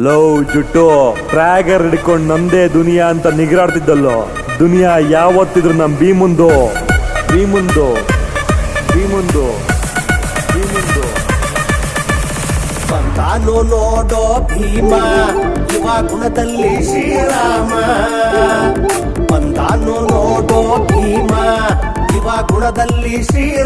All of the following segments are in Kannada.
ಲವ್ ಜುಟ್ಟು, ಟ್ರ್ಯಾಗರ್ ಹಿಡ್ಕೊಂಡು ನಂದೇ ದುನಿಯಾ ಅಂತ ನಿಗರಾಡ್ತಿದ್ದಲ್ಲೋ? ದುನಿಯಾ ಯಾವತ್ತಿದ್ರು ನಮ್ ಭೀಮುಂದು? ಭೀಮುಂದು? ಭೀಮುಂದು? ಭೀಮುಂದು? ಬಂದಾನು ನೋಡೋ ಭೀಮ, ಯುವ ಗುಣದಲ್ಲಿ ಶ್ರೀರಾಮ. ಬಂದಾನು ನೋಡೋ ಭೀಮ, ಯುವ ಗುಣದಲ್ಲಿ ಶ್ರೀರಾಮ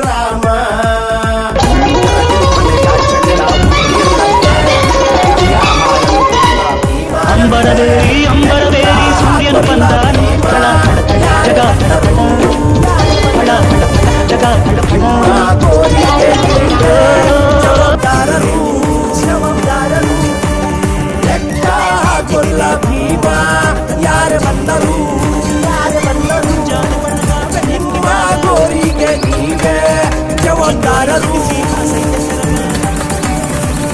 ಜವಾಬ್ದಾರರು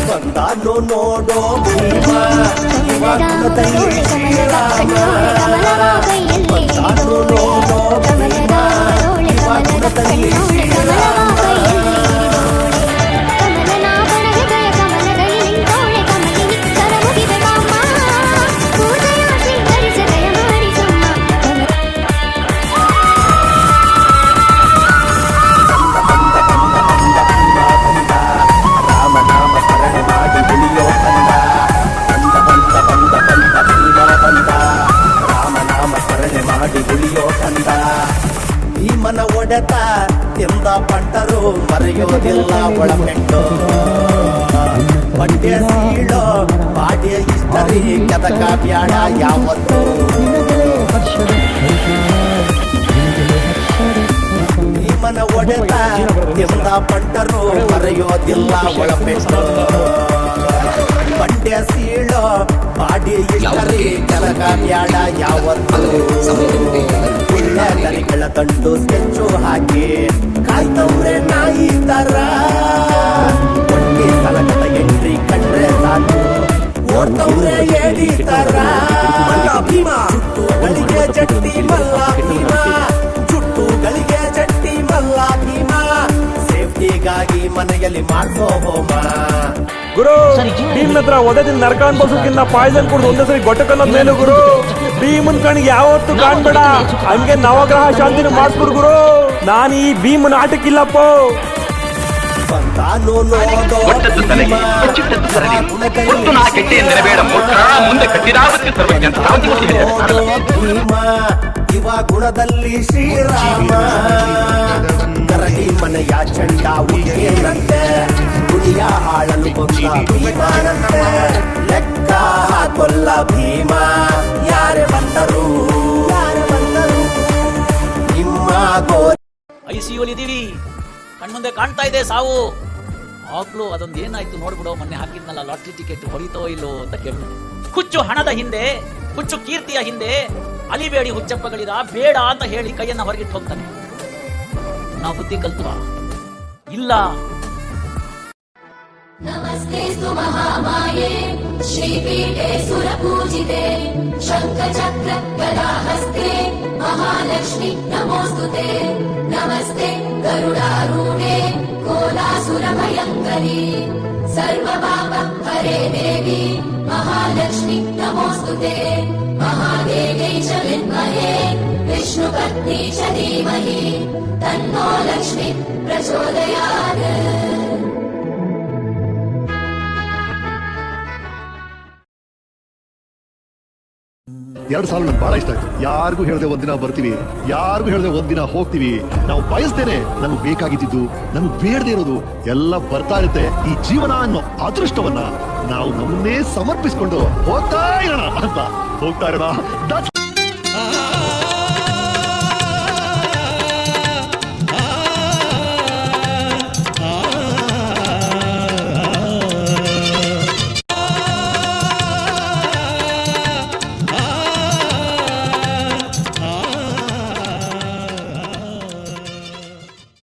ಬಂದಾನು ನೋಡೋ ಭೀಮ ಯುವ ಮರೆಯೋದಿಲ್ಲ ಒಳಪೆಟ್ಟು. ಪಂಡ್ಯ ಸೀಳೋ ಪಾಡ್ಯ ಇಷ್ಟರಿ ಕದಕ ಬ್ಯಾಡ ಯಾವತ್ತು. ಭೀಮನ ಒಡೆತ ಎಂದ ಪಂಟರು ಮರೆಯೋದಿಲ್ಲ ಒಳಪೆಟ್ಟು. ಬಂಡೆ ಸೀಳೋ ಬಾಡಿ ಇಷ್ಟರಿ ಕದಕ ಬ್ಯಾಡ ಯಾವತ್ತು. ದರಿಗಳ ತಂಡು ಸ್ಕೆಚ್ಚು ಹಾಕಿ. ಓಡ್ತವ್ರೆ ಏಡಿ ತರ ಮಲ್ಲ ಭೀಮ ಜುಟ್ಟುಗಳಿಗೆ ಚಟ್ಟಿ ಮಲ್ಲ ಭೀಮ. ಜುಟ್ಟುಗಳಿಗೆ ಜಟ್ಟಿ ಮಲ್ಲ ಭೀಮ. ಸೇಫ್ಟಿಗಾಗಿ ಮನೆಯಲ್ಲಿ ಮಾಡ್ಸೋ ಹೋಮ. ಗುರು ಭೀಮ್ ಹತ್ರ ಒಡೆದಿನ ನರಕ ಅನ್ಬೋಸಕ್ಕಿಂತ ಪಾಯ್ಸನ್ ಕುಡ್ದು ಒಂದೇ ಸರಿ ಗೊಟ್ಟ ಕನ್ನೋದ್ ಮೇಲು ಗುರು. ಭೀಮನ್ ಕಣ್ಗೆ ಯಾವತ್ತು ಕಾಣ್ಬೇಡ. ಹಂಗೆ ನವಗ್ರಹ ಶಾಂತಿನ ಮಾಡಿಸ್ಬಿಡು ಗುರು. ನಾನು ಈ ಭೀಮನ ಆಟಕ್ಕಿಲ್ಲಪ್ಪ. ಬಂತಾನೋ ನೋಡೋ ಒಟ್ಟದ್ದು ಬಚ್ಚಿಟ್ಟದ್ದು ಒಟ್ಟು ನಾ ಕೆಟ್ಟೆ ಬೇಡ. ಮೂರ್ಖ ಮುಂದೆ ಕಟ್ಟಿರಾವತ್ತಿ ಸರ್ವಜ್ಞ ಅಂತ ಸಾವತಿ ಕೊಟ್ಟು ಇವ ಗುಣದಲ್ಲಿ ಶ್ರೀರಾಮ ಕರಡಿ ಮನೆಯ ಚಂಡ ಉಗಿಯಂತೆ ಗುಡಿಯ ಆಳಲು ಬಂದ ಭೀಮನಂತೆ ಲೆಕ್ಕ ಹಾಕೊಲ್ಲ ಭೀಮ ಯಾರೇ ಬಂದರು ನಿಮ್ಮ ಗೋ ಐ ಸಿ ಇದೀವಿ ಕಣ್ಮುಂದೆ ಕಾಣ್ತಾ ಇದೆ ಸಾವು. ಆಗ್ಲೂ ಅದೊಂದು ಏನಾಯ್ತು ನೋಡ್ಬಿಡು, ಮೊನ್ನೆ ಹಾಕಿದ್ನಲ್ಲ ಲಾಟ್ರಿ ಟಿಕೆಟ್ ಹೊಡಿತೋ ಇಲ್ಲೋ ಅಂತ ಕೇಳಿದ್ರು ಹುಚ್ಚು ಹಣದ ಹಿಂದೆ, ಹುಚ್ಚು ಕೀರ್ತಿಯ ಹಿಂದೆ, ಅಲಿಬೇಡಿ ಹುಚ್ಚಪ್ಪಗಳಿರ, ಬೇಡ ಅಂತ ಹೇಳಿ ಕೈಯನ್ನ ಹೊರಗಿಟ್ಟು ಹೋಗ್ತಾನೆ. ನಾವು ಬುದ್ಧಿ ಕಲ್ತವಾ? ಇಲ್ಲ. नमस्तेऽस्तु महामाये श्रीपीठे सुरपूजिते, शङ्खचक्र गदाहस्ते, महालक्ष्मि नमोऽस्तु ते नमस्ते गरुडारूढे, कोलासुरभयङ्करी, सर्वपाप हरे देवी, महालक्ष्मि नमोऽस्तु ते महादेव्यै च विद्महे, विष्णुपत्नी च धीमहि, तन्नो लक्ष्मी प्रचोदयात्। ಎರಡು ಸಾಲ ನನ್ಗೆ ಬಹಳ ಇಷ್ಟ ಆಯ್ತು. ಯಾರಿಗೂ ಹೇಳದೆ ಒಂದಿನ ಬರ್ತೀವಿ, ಯಾರಿಗೂ ಹೇಳದೆ ಒಂದಿನ ಹೋಗ್ತೀವಿ. ನಾವು ಬಯಸ್ತೇನೆ ನಮ್ಗೆ ಬೇಕಾಗಿದ್ದು ನಮ್ಗೆ ಬೇಡದೇ ಇರೋದು ಎಲ್ಲ ಬರ್ತಾ ಇರುತ್ತೆ. ಈ ಜೀವನ ಅನ್ನೋ ಅದೃಷ್ಟವನ್ನ ನಾವು ನಮ್ಮನ್ನೇ ಸಮರ್ಪಿಸ್ಕೊಂಡು ಹೋಗ್ತಾ ಇರೋಣ ಅಂತ. ಹೋಗ್ತಾ ಇರೋಣ.